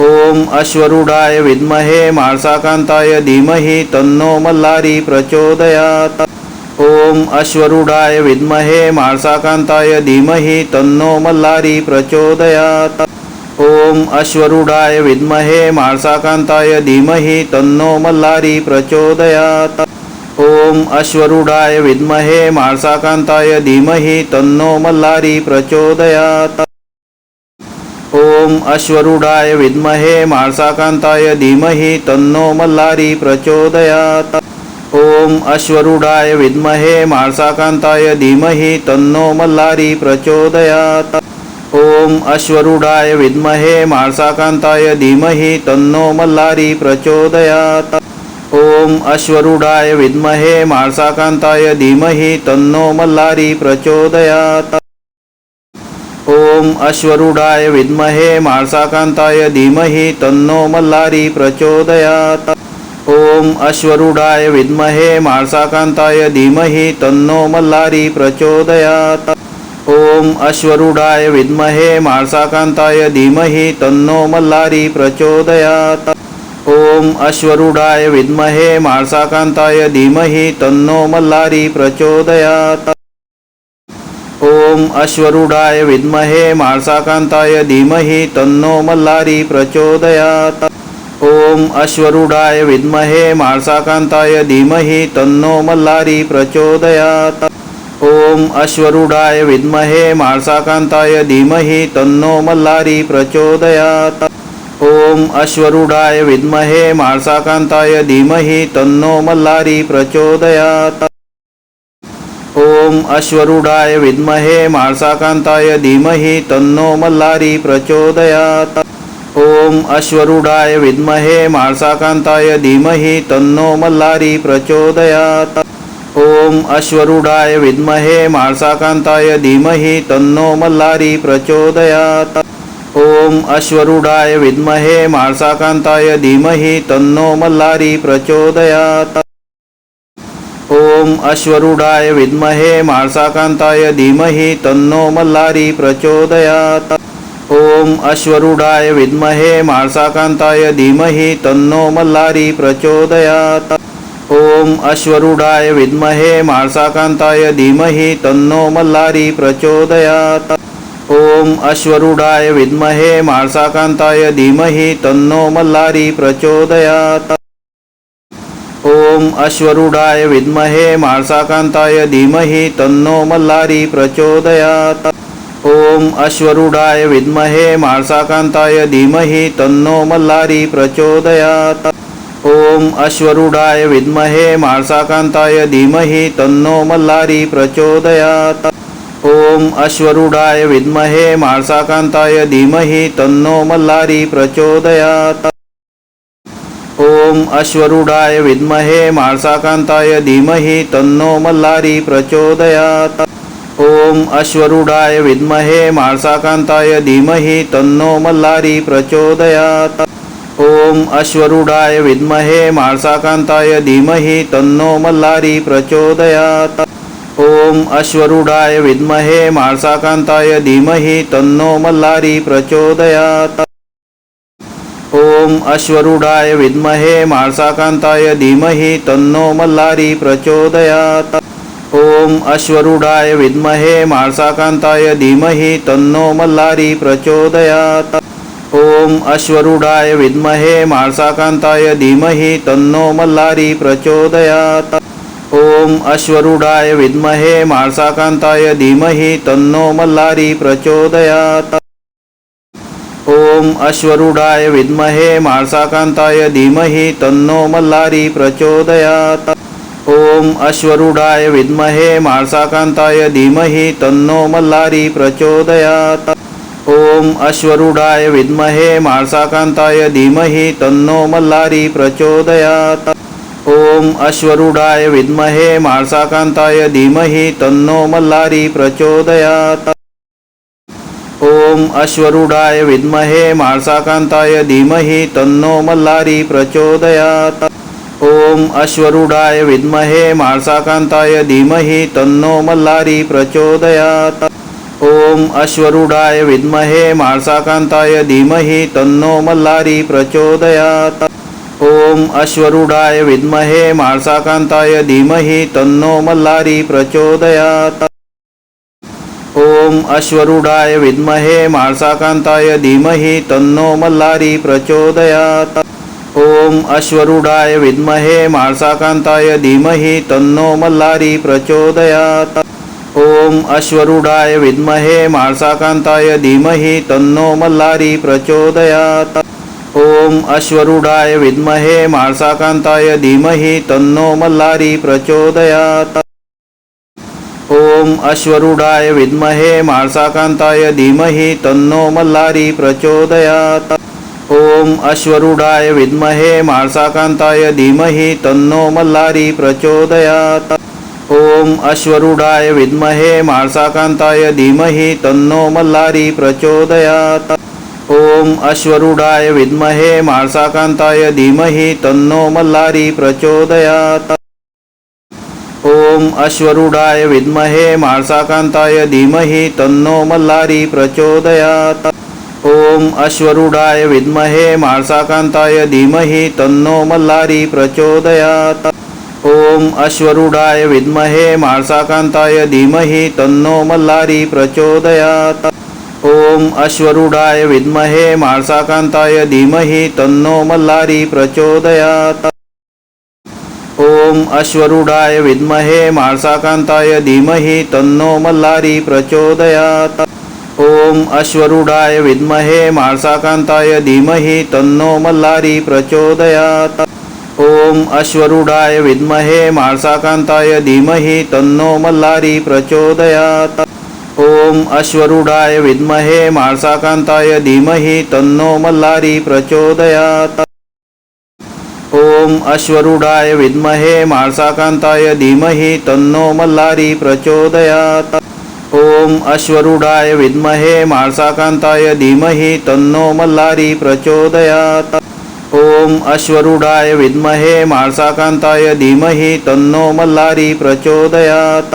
ओम अश्वरूढाय विद्महे माळसाकांताय धीमहि तन्नो मल्हारी प्रचोदयात्. ओम अश्वरूढाय विद्महे माळसाकांताय धीमहि तन्नो मल्हारी प्रचोदयात्. ओम अश्वरूढाय विद्महे माळसाकांताय धीमहि तन्नो मल्हारी प्रचोदयात्. ओम अश्वरूढाय विद्महे माळसाकांताय धीमहि तन्नो मल्हारी प्रचोदयात्. ओम अश्वरूढाय विद्महे माळसाकांताय धीमहि तन्नो मल्लारी प्रचोदयात्। ओम अश्वरूढाय विद्महे माळसाकांताय धीमहि तन्नो मल्लारी प्रचोदयात्। ओम अश्वरूढाय विद्महे माळसाकांताय धीमहि तन्नो मल्लारी प्रचोदयात्। ओम अश्वरूढाय विद्महे माळसाकांताय धीमहि तन्नो मल्लारी प्रचोदयात्। ओम अश्वरूढाय विद्महे माळसाकांताय धीमहि तन्नो मल्लारी प्रचोदयात्. ओम अश्वरूढाय विद्महे माळसाकांताय धीमहि तन्नो मल्लारी प्रचोदयात्. ओम अश्वरूढाय विद्महे माळसाकांताय धीमहि तन्नो मल्लारी प्रचोदयात्. ओम अश्वरूढाय विद्महे माळसाकांताय धीमहि तन्नो मल्लारी प्रचोदयात्. ओम अश्वरूढाय विद्महे माळसाकांताय धीमहि तन्नो मल्लारी प्रचोदयात्। ओम अश्वरूढाय विद्महे माळसाकांताय धीमहि तन्नो मल्लारी प्रचोदयात्। ओम अश्वरूढाय विद्महे माळसाकांताय धीमहि तन्नो मल्लारी प्रचोदयात्। ओम अश्वरूढाय विद्महे माळसाकांताय धीमहि तन्नो मल्लारी प्रचोदयात्। ओम अश्वरूढाय विद्महे माळसाकांताय धीमहि तन्नो मल्हारी प्रचोदयात्. ओम अश्वरूढाय विद्महे माळसाकांताय धीमहि तन्नो मल्लारी प्रचोदयात्. ओम अश्वरूढाय विद्महे माळसाकांताय धीमहि तन्नो मल्लारी प्रचोदयात्. ओम अश्वरूढाय विद्महे माळसाकांताय धीमहि तन्नो मल्लारी प्रचोदयात्. अश्वरूढाय विद्महे माळसाकांताय धीमहि तन्नो मल्लारी प्रचोदयात्। ओम अश्वरूढाय विद्महे माळसाकांताय धीमहि तन्नो मल्लारी प्रचोदयात्। ओम अश्वरूढाय विद्महे माळसाकांताय धीमहि तन्नो मल्लारी प्रचोदयात्। ओम अश्वरूढाय विद्महे माळसाकांताय धीमहि तन्नो मल्लारी प्रचोदयात्। ओम अश्वरूढाय विद्महे माळसाकांताय धीमहि तन्नो मल्लारी प्रचोदयात्. ओम अश्वरूढाय विद्महे माळसाकांताय धीमहि तन्नो मल्लारी प्रचोदयात्. ओम अश्वरूढाय विद्महे माळसाकांताय धीमहि तन्नो मल्लारी प्रचोदयात्. ओम अश्वरूढाय विद्महे माळसाकांताय धीमहि तन्नो मल्लारी प्रचोदयात्. ओम अश्वरूढाय विद्महे माळसाकांताय धीमहि तन्नो मल्लारी प्रचोदयात्. ओम अश्वरूढाय विद्महे माळसाकांताय धीमहि तन्नो मल्लारी प्रचोदयात्. ओम अश्वरूढाय विद्महे माळसाकांताय धीमहि तन्नो मल्लारी प्रचोदयात्. ओम अश्वरूढाय विद्महे माळसाकांताय धीमहि तन्नो मल्लारी प्रचोदयात्. ओम अश्वरूढाय विद्महे माळसाकांताय धीमहि तन्नो मल्लारी प्रचोदयात्. ओम अश्वरूढाय विद्महे माळसाकांताय धीमहि तन्नो मल्लारी प्रचोदयात्. ओम अश्वरूढाय विद्महे माळसाकांताय धीमहि तन्नो मल्लारी प्रचोदयात्. ओम अश्वरूढाय विद्महे माळसाकांताय धीमहि तन्नो मल्लारी प्रचोदयात्. ॐ अश्वरूढाय विद्महे माळसाकांताय धीमहि तन्नो मल्लारी प्रचोदयात्. ॐ अश्वरूढाय विद्महे माळसाकांताय धीमहि तन्नो मल्लारी प्रचोदयात्. ॐ अश्वरूढाय विद्महे माळसाकांताय धीमहि तन्नो मल्लारी प्रचोदयात्. ॐ अश्वरूढाय विद्महे माळसाकांताय धीमहि तन्नो मल्लारी प्रचोदयात्. ओम अश्वरूढाय विद्महे माळसाकांताय धीमहि तन्नो मल्लारी प्रचोदयात्। ओम अश्वरूढाय विद्महे माळसाकांताय धीमहि तन्नो मल्लारी प्रचोदयात्। ओम अश्वरूढाय विद्महे माळसाकांताय धीमहि तन्नो मल्लारी प्रचोदयात्। ओम अश्वरूढाय विद्महे माळसाकांताय धीमहि तन्नो मल्लारी प्रचोदयात्। ओम अश्वरूढाय विद्महे माळसाकांताय धीमहि तन्नो मल्लारी प्रचोदयात्. ओम अश्वरूढाय विद्महे माळसाकांताय धीमहि तन्नो मल्लारी प्रचोदयात्. ओम अश्वरूढाय विद्महे माळसाकांताय धीमहि तन्नो मल्लारी प्रचोदयात्. ओम अश्वरूढाय विद्महे माळसाकांताय धीमहि तन्नो मल्लारी प्रचोदयात्. ओम अश्वरूढाय विद्महे माळसाकांताय धीमहि तन्नो मल्हारी प्रचोदयात्. ओम अश्वरूढाय विद्महे माळसाकांताय धीमहि तन्नो मल्हारी प्रचोदयात्. ओम अश्वरूढाय विद्महे माळसाकांताय धीमहि तन्नो मल्हारी प्रचोदयात्. ओम अश्वरूढाय विद्महे माळसाकांताय धीमहि तन्नो मल्हारी प्रचोदयात्. ओम अश्वरूढाय विद्महे माळसाकांताय धीमहि तन्नो मल्लारी प्रचोदयात्. ओम अश्वरूढाय विद्महे माळसाकांताय धीमहि तन्नो मल्लारी प्रचोदयात्. ओम अश्वरूढाय विद्महे माळसाकांताय धीमहि तन्नो मल्लारी प्रचोदयात्. ओम अश्वरूढाय विद्महे माळसाकांताय धीमहि तन्नो मल्लारी प्रचोदयात्. ॐ अश्वरूढाय विद्महे माळसाकांताय धीमहि तन्नो मल्लारी प्रचोदयात्. ॐ अश्वरूढाय विद्महे माळसाकांताय धीमहि तन्नो मल्लारी प्रचोदयात्. ॐ अश्वरूढाय विद्महे माळसाकांताय धीमहि तन्नो मल्लारी प्रचोदयात्. ॐ अश्वरूढाय विद्महे माळसाकांताय धीमहि तन्नो मल्लारी प्रचोदयात्. ओम अश्वरूढाय विद्महे माळसाकांताय धीमहि तन्नो मल्लारी प्रचोदयात्। ओम अश्वरूढाय विद्महे माळसाकांताय धीमहि तन्नो मल्लारी प्रचोदयात्। ओम अश्वरूढाय विद्महे माळसाकांताय धीमहि तन्नो मल्लारी प्रचोदयात्।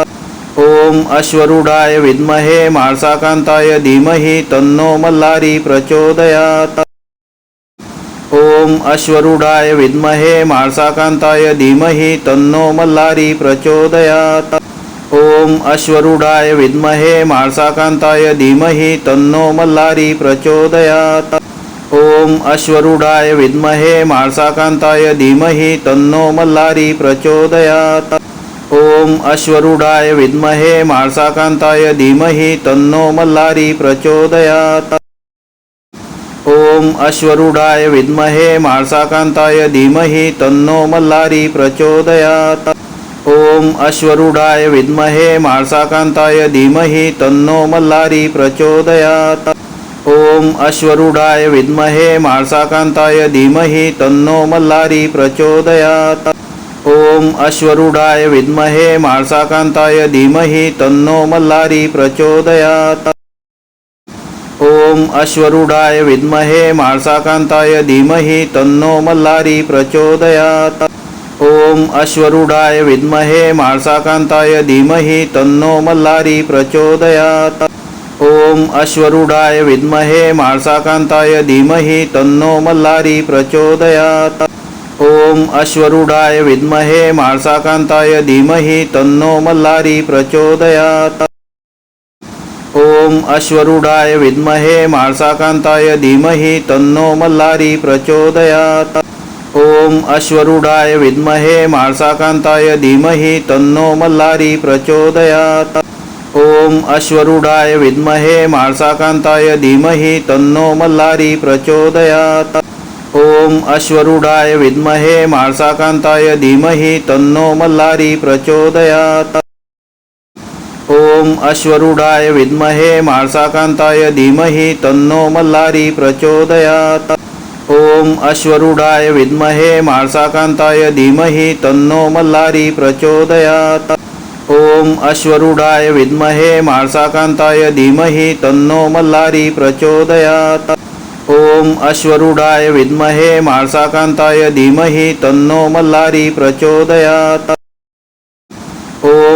ओम अश्वरूढाय विद्महे माळसाकांताय धीमहि तन्नो मल्लारी प्रचोदयात्। ॐ अश्वरूढाय विद्महे माळसाकांताय धीमहि तन्नो मल्लारी प्रचोदयात्। ॐ अश्वरूढाय विद्महे माळसाकांताय धीमहि तन्नो मल्लारी प्रचोदयात्। ॐ अश्वरूढाय विद्महे माळसाकांताय धीमहि तन्नो मल्लारी प्रचोदयात्। ॐ अश्वरूढाय विद्महे माळसाकांताय धीमहि तन्नो मल्लारी प्रचोदयात्। ओम अश्वरूढाय विद्महे माळसाकांताय धीमहि तन्नो मल्लारी प्रचोदयात्। ओम अश्वरूढाय विद्महे माळसाकांताय धीमहि तन्नो मल्लारी प्रचोदयात्। ओम अश्वरूढाय विद्महे मार्साकान्ताय धीमहि तन्नो मल्लारी प्रचोदयात्। ओम अश्वरूढाय विद्महे माळसाकांताय धीमहि तन्नो मल्लारी प्रचोदयात्। अश्वरूढाय विद्महे माळसाकांताय धीमहि तन्नो मल्लारी प्रचोदयात्। ओम अश्वरूढाय विद्महे माळसाकांताय धीमहि तन्नो मल्लारी प्रचोदयात्। ओम अश्वरूढाय विद्महे माळसाकांताय धीमहि तन्नो मल्लारी प्रचोदयात्। ओम अश्वरूढाय विद्महे माळसाकांताय धीमहि तन्नो मल्लारी प्रचोदयात्। ॐ अश्वरूढाय विद्महे माळसाकांताय धीमहि तन्नो मल्लारी प्रचोदयात्। ॐ अश्वरूढाय विद्महे माळसाकांताय धीमहि तन्नो मल्लारी प्रचोदयात्। ॐ अश्वरूढाय विद्महे माळसाकांताय धीमहि तन्नो मल्लारी प्रचोदयात्। ॐ अश्वरूढाय विद्महे माळसाकांताय धीमहि तन्नो मल्लारी प्रचोदयात्। ओम अश्वरूढाय विद्महे माळसाकांताय धीमहि तन्नो मल्लारी प्रचोदयात्. ओम अश्वरूढाय विद्महे माळसाकांताय धीमहि तन्नो मल्लारी प्रचोदयात्. ओम अश्वरूढाय विद्महे माळसाकांताय धीमहि तन्नो मल्लारी प्रचोदयात्. ओम अश्वरूढाय विद्महे माळसाकांताय धीमहि तन्नो मल्लारी प्रचोदयात्.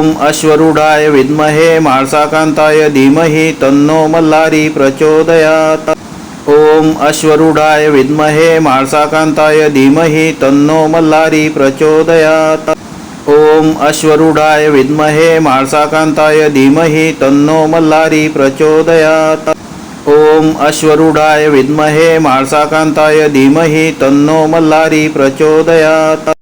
ॐ अश्वरूढाय विद्महे माळसाकान्ताय धीमहि तन्नो मल्लारी प्रचोदयात्. ॐ अश्वरूढाय विद्महे माळसाकान्ताय धीमहि तन्नो मल्लारी प्रचोदयात्. ॐ अश्वरूढाय विद्महे माळसाकान्ताय धीमहि तन्नो मल्लारी प्रचोदयात्. ॐ अश्वरूढाय विद्महे माळसाकान्ताय धीमहि तन्नो मल्लारी प्रचोदयात्.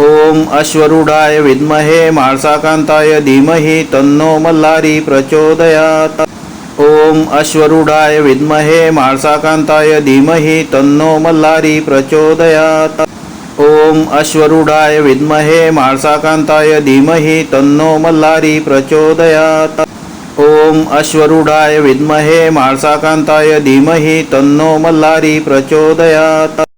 ॐ अश्वरूढाय विद्महे माळसाकान्ताय धीमहि तन्नो मल्लारी प्रचोदयात्। ॐ अश्वरूढाय विद्महे माळसाकान्ताय धीमहि तन्नो मल्लारी प्रचोदयात्। ॐ अश्वरूढाय विद्महे माळसाकान्ताय धीमहि तन्नो मल्लारी प्रचोदयात्। ॐ अश्वरूढाय विद्महे माळसाकान्ताय धीमहि तन्नो मल्लारी प्रचोदयात्।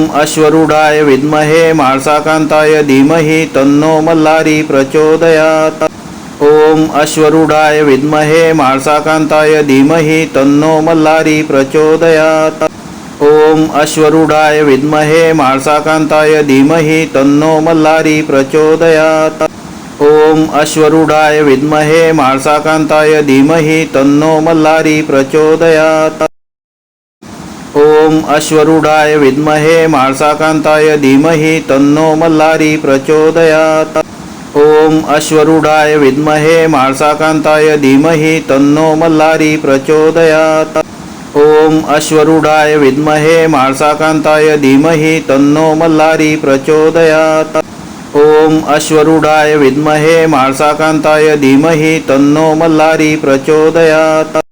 ॐ अश्वरूढाय विद्महे माळसाकान्ताय धीमहि तन्नो मल्लारी प्रचोदयात्। ॐ अश्वरूढाय विद्महे माळसाकान्ताय धीमहि तन्नो मल्लारी प्रचोदयात्। ॐ अश्वरूढाय विद्महे माळसाकान्ताय धीमहि तन्नो मल्लारी प्रचोदयात्। ॐ अश्वरूढाय विद्महे माळसाकान्ताय धीमहि तन्नो मल्लारी प्रचोदयात्। ॐ अश्वरूढाय विद्महे माळसाकान्ताय धीमहि तन्नो मल्लारी प्रचोदयात्। ॐ अश्वरूढाय विद्महे माळसाकान्ताय धीमहि तन्नो मल्लारी प्रचोदयात्। ॐ अश्वरूढाय विद्महे माळसाकान्ताय धीमहि तन्नो मल्लारी प्रचोदयात्। ॐ अश्वरूढाय विद्महे माळसाकान्ताय धीमहि तन्नो मल्लारी प्रचोदयात्।